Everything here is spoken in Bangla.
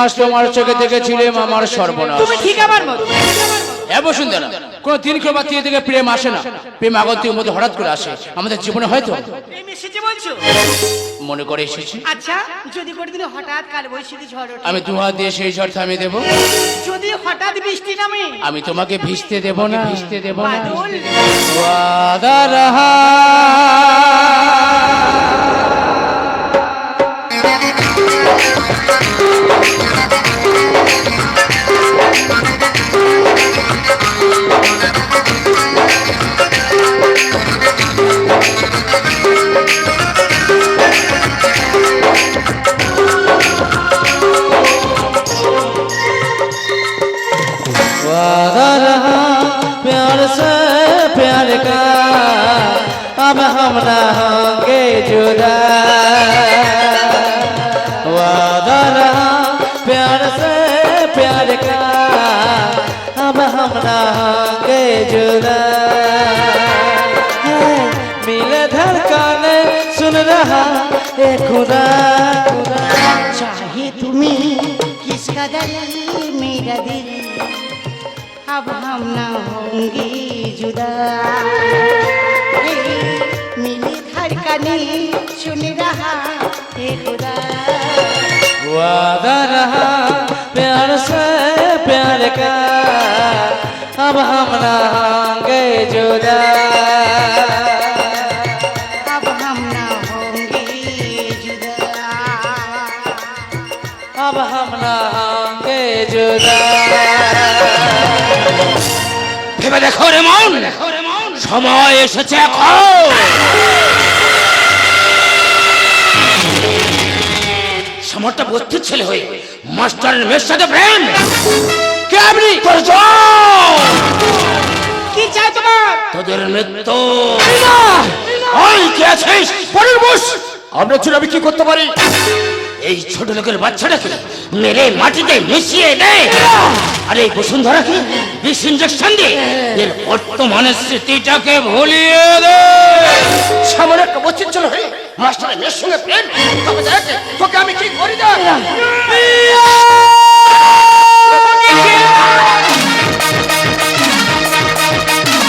আজ তোমার চোখে দেখেছিলাম আমার সর্বনাশ। তুমি ঠিক আমার মতো। এ বসুন্ধরা কোন দিন কেউ বা থেকে প্রেম আসে না। প্রেম আগন্তুকের মধ্যে হঠাৎ করে আসে। আমাদের জীবনে হয়তো মনে করে এসেছি। আচ্ছা যদি করে দিন হঠাৎ কাল বৈশাখী ঝড় আমি দু হাত দিয়ে সেই ঝড় থামিয়ে দেবো। যদি হঠাৎ বৃষ্টি নামে? আমি তোমাকে ভিজতে দেব না। ভিজতে দেব না বাদল हम ना होंगे जुदा। वादा रहा प्यार से प्यार का अब हम ना होंगे जुदा। है, मिले धड़कने सुन रहा ए खुदा। चाहे तुम्हें किसका दिल मेरा दिल अब हम ना होंगे जुदा। धड़कने सुन रहा है खुदा वादा रहा प्यार से प्यार का अब हम ना होंगे जुदा अब हम ना होंगे जुदा अब हम ना होंगे जुदा ভেবে দেখো রে মন সময় এসেছে এখন সমরটা বদ্ধ ছেলে হয়ে মাস্টারের মেয়ের সাথে প্রেম। কে আপনি! কি চাই তোমার? তোদের মৃত্যু। ওই কে আছিস? পরের বস। আমরা ছিল আমি কি করতে পারি? এই ছোট লোকের বাচ্চাটাকে মেরে মাটিতে মিশিয়ে দে। আরে এই বসুন্ধরাকে বিষ ইঞ্জেকশন দিয়ে এর বর্তমানের স্মৃতিটাকে ভুলিয়ে দে। সামনে একটা বচ্চির ছিল হে মাস্টারের মেয়ের সঙ্গে প্রেম। তবে দেখ